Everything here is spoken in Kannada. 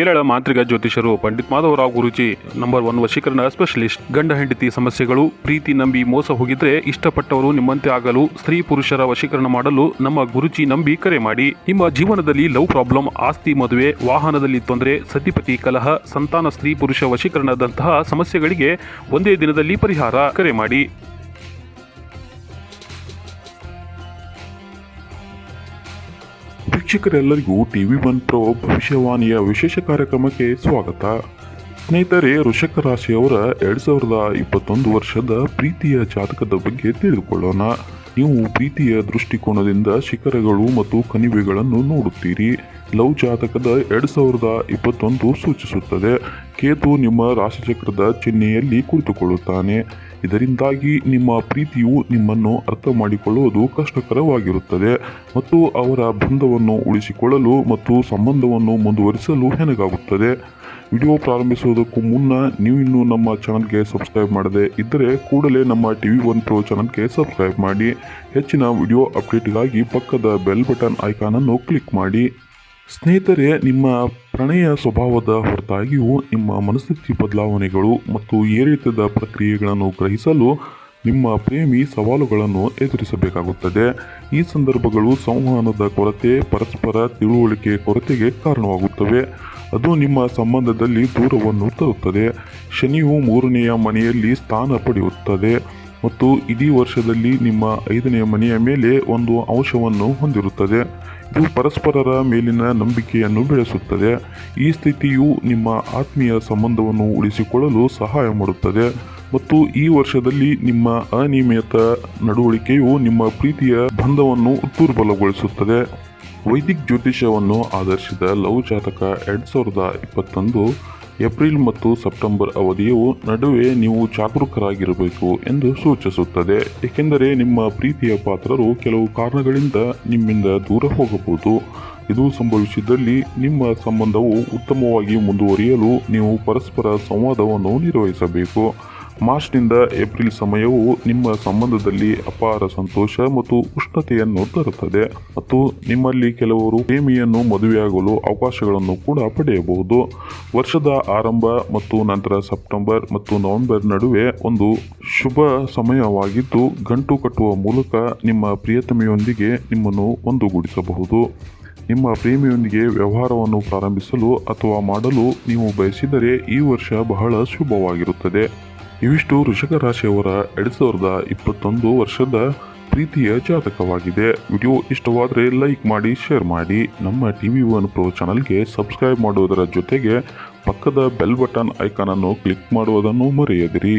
ಕೇರಳ ಮಾಂತ್ರಿಕ ಜ್ಯೋತಿಷರು ಪಂಡಿತ್ ಮಾಧವರಾವ್ ಗುರುಜಿ ನಂಬರ್ ಒನ್ ವಶೀಕರಣ ಸ್ಪೆಷಲಿಸ್ಟ್. ಗಂಡ ಹೆಂಡತಿ ಸಮಸ್ಯೆಗಳು, ಪ್ರೀತಿ ನಂಬಿ ಮೋಸ ಹೋಗಿದ್ರೆ ಇಷ್ಟಪಟ್ಟವರು ನಿಮ್ಮಂತೆ ಆಗಲು ಸ್ತ್ರೀ ಪುರುಷರ ವಶೀಕರಣ ಮಾಡಲು ನಮ್ಮ ಗುರುಜಿ ನಂಬಿ ಕರೆ ಮಾಡಿ. ನಿಮ್ಮ ಜೀವನದಲ್ಲಿ ಲವ್ ಪ್ರಾಬ್ಲಮ್, ಆಸ್ತಿ ಮದುವೆ, ವಾಹನದಲ್ಲಿ ತೊಂದರೆ, ಸತಿಪತಿ ಕಲಹ, ಸಂತಾನ ಸ್ತ್ರೀ ಪುರುಷ ವಶೀಕರಣದಂತಹ ಸಮಸ್ಯೆಗಳಿಗೆ ಒಂದೇ ದಿನದಲ್ಲಿ ಪರಿಹಾರ ಕರೆ ಮಾಡಿ. ವೀಕ್ಷಕರೆಲ್ಲರಿಗೂ ಟಿವಿ ಒನ್ ಪ್ರೋ ಭವಿಷ್ಯವಾಣಿಯ ವಿಶೇಷ ಕಾರ್ಯಕ್ರಮಕ್ಕೆ ಸ್ವಾಗತ. ಸ್ನೇಹಿತರೆ, ವೃಷಕ ರಾಶಿಯವರ ಎರಡು ಸಾವಿರದ ಇಪ್ಪತ್ತೊಂದು ವರ್ಷದ ಪ್ರೀತಿಯ ಜಾತಕದ ಬಗ್ಗೆ ತಿಳಿದುಕೊಳ್ಳೋಣ. ನೀವು ಪ್ರೀತಿಯ ದೃಷ್ಟಿಕೋನದಿಂದ ಶಿಖರಗಳು ಮತ್ತು ಕಣಿವೆಗಳನ್ನು ನೋಡುತ್ತೀರಿ. ಲವ್ ಜಾತಕದ ಎರಡು ಸಾವಿರದ ಇಪ್ಪತ್ತೊಂದು ಸೂಚಿಸುತ್ತದೆ. ಕೇತು ನಿಮ್ಮ ರಾಶಿಚಕ್ರದ ಚಿಹ್ನೆಯಲ್ಲಿ ಕುಳಿತುಕೊಳ್ಳುತ್ತಾನೆ. ಇದರಿಂದಾಗಿ ನಿಮ್ಮ ಪ್ರೀತಿಯು ನಿಮ್ಮನ್ನು ಅರ್ಥ ಮಾಡಿಕೊಳ್ಳುವುದು ಕಷ್ಟಕರವಾಗಿರುತ್ತದೆ ಮತ್ತು ಅವರ ಬಂಧವನ್ನು ಉಳಿಸಿಕೊಳ್ಳಲು ಮತ್ತು ಸಂಬಂಧವನ್ನು ಮುಂದುವರಿಸಲು ಹೆಣಗಾಗುತ್ತದೆ. ವಿಡಿಯೋ ಪ್ರಾರಂಭಿಸುವುದಕ್ಕೂ ಮುನ್ನ ನೀವು ಇನ್ನೂ ನಮ್ಮ ಚಾನಲ್ಗೆ ಸಬ್ಸ್ಕ್ರೈಬ್ ಮಾಡದೆ ಇದ್ದರೆ ಕೂಡಲೇ ನಮ್ಮ ಟಿ ವಿ ಒನ್ ಪ್ರೋ ಚಾನಲ್ಗೆ ಸಬ್ಸ್ಕ್ರೈಬ್ ಮಾಡಿ. ಹೆಚ್ಚಿನ ವಿಡಿಯೋ ಅಪ್ಡೇಟ್ಗಾಗಿ ಪಕ್ಕದ ಬೆಲ್ ಬಟನ್ ಐಕಾನನ್ನು ಕ್ಲಿಕ್ ಮಾಡಿ. ಸ್ನೇಹಿತರೆ, ನಿಮ್ಮ ಪ್ರಣಯ ಸ್ವಭಾವದ ಹೊರತಾಗಿಯೂ ನಿಮ್ಮ ಮನಸ್ಥಿತಿ ಬದಲಾವಣೆಗಳು ಮತ್ತು ಏರಿಳಿತದ ಪ್ರಕ್ರಿಯೆಗಳನ್ನು ಗ್ರಹಿಸಲು ನಿಮ್ಮ ಪ್ರೇಮಿ ಸವಾಲುಗಳನ್ನು ಎದುರಿಸಬೇಕಾಗುತ್ತದೆ. ಈ ಸಂದರ್ಭಗಳು ಸಂವಹನದ ಕೊರತೆ, ಪರಸ್ಪರ ತಿಳುವಳಿಕೆ ಕೊರತೆಗೆ ಕಾರಣವಾಗುತ್ತವೆ. ಅದು ನಿಮ್ಮ ಸಂಬಂಧದಲ್ಲಿ ದೂರವನ್ನು ತರುತ್ತದೆ. ಶನಿಯು ಮೂರನೆಯ ಮನೆಯಲ್ಲಿ ಸ್ಥಾನ ಪಡೆಯುತ್ತದೆ. ಮತ್ತು ಇಡೀ ವರ್ಷದಲ್ಲಿ ನಿಮ್ಮ ಐದನೆಯ ಮನೆಯ ಮೇಲೆ ಒಂದು ಅಂಶವನ್ನು ಹೊಂದಿರುತ್ತದೆ. ಇದು ಪರಸ್ಪರರ ಮೇಲಿನ ನಂಬಿಕೆಯನ್ನು ಬೆಳೆಸುತ್ತದೆ. ಈ ಸ್ಥಿತಿಯು ನಿಮ್ಮ ಆತ್ಮೀಯ ಸಂಬಂಧವನ್ನು ಉಳಿಸಿಕೊಳ್ಳಲು ಸಹಾಯ ಮಾಡುತ್ತದೆ. ಮತ್ತು ಈ ವರ್ಷದಲ್ಲಿ ನಿಮ್ಮ ಅನಿಯಮಿತ ನಡವಳಿಕೆಯು ನಿಮ್ಮ ಪ್ರೀತಿಯ ಬಂಧವನ್ನು ದುರ್ಬಲಗೊಳಿಸುತ್ತದೆ. ವೈದಿಕ್ ಜ್ಯೋತಿಷ್ಯವನ್ನು ಆಧರಿಸಿದ ಲವ್ ಜಾತಕ ಎರಡು ಸಾವಿರದ ಇಪ್ಪತ್ತೊಂದು ಏಪ್ರಿಲ್ ಮತ್ತು ಸೆಪ್ಟೆಂಬರ್ ಅವಧಿಯು ನಡುವೆ ನೀವು ಜಾಗರೂಕರಾಗಿರಬೇಕು ಎಂದು ಸೂಚಿಸುತ್ತದೆ. ಏಕೆಂದರೆ ನಿಮ್ಮ ಪ್ರೀತಿಯ ಪಾತ್ರರು ಕೆಲವು ಕಾರಣಗಳಿಂದ ನಿಮ್ಮಿಂದ ದೂರ ಹೋಗಬಹುದು. ಇದು ಸಂಭವಿಸಿದಲ್ಲಿ ನಿಮ್ಮ ಸಂಬಂಧವು ಉತ್ತಮವಾಗಿ ಮುಂದುವರಿಯಲು ನೀವು ಪರಸ್ಪರ ಸಂವಾದವನ್ನು ನಿರ್ವಹಿಸಬೇಕು. ಮಾರ್ಚ್ನಿಂದ ಏಪ್ರಿಲ್ ಸಮಯವು ನಿಮ್ಮ ಸಂಬಂಧದಲ್ಲಿ ಅಪಾರ ಸಂತೋಷ ಮತ್ತು ಉಷ್ಣತೆಯನ್ನು ತರುತ್ತದೆ ಮತ್ತು ನಿಮ್ಮಲ್ಲಿ ಕೆಲವರು ಪ್ರೇಮಿಯನ್ನು ಮದುವೆಯಾಗಲು ಅವಕಾಶಗಳನ್ನು ಕೂಡ ಪಡೆಯಬಹುದು. ವರ್ಷದ ಆರಂಭ ಮತ್ತು ನಂತರ ಸೆಪ್ಟೆಂಬರ್ ಮತ್ತು ನವೆಂಬರ್ ನಡುವೆ ಒಂದು ಶುಭ ಸಮಯವಾಗಿದ್ದು, ಗಂಟು ಕಟ್ಟುವ ಮೂಲಕ ನಿಮ್ಮ ಪ್ರಿಯತಮೆಯೊಂದಿಗೆ ನಿಮ್ಮನ್ನು ಒಂದುಗೂಡಿಸಬಹುದು. ನಿಮ್ಮ ಪ್ರೇಮಿಯೊಂದಿಗೆ ವ್ಯವಹಾರವನ್ನು ಪ್ರಾರಂಭಿಸಲು ಅಥವಾ ಮಾಡಲು ನೀವು ಬಯಸಿದರೆ ಈ ವರ್ಷ ಬಹಳ ಶುಭವಾಗಿರುತ್ತದೆ. ಇವಿಷ್ಟು ವೃಷಭ ರಾಶಿಯವರ ಎರಡು ಸಾವಿರದ ಇಪ್ಪತ್ತೊಂದು ವರ್ಷದ ಪ್ರೀತಿಯ ಜಾತಕವಾಗಿದೆ. ವಿಡಿಯೋ ಇಷ್ಟವಾದರೆ ಲೈಕ್ ಮಾಡಿ, ಶೇರ್ ಮಾಡಿ. ನಮ್ಮ ಟಿ ವಿ ಒನ್ ಪ್ರೋ ಚಾನಲ್ಗೆ ಸಬ್ಸ್ಕ್ರೈಬ್ ಮಾಡುವುದರ ಜೊತೆಗೆ ಪಕ್ಕದ ಬೆಲ್ ಬಟನ್ ಐಕಾನನ್ನು ಕ್ಲಿಕ್ ಮಾಡುವುದನ್ನು ಮರೆಯದಿರಿ.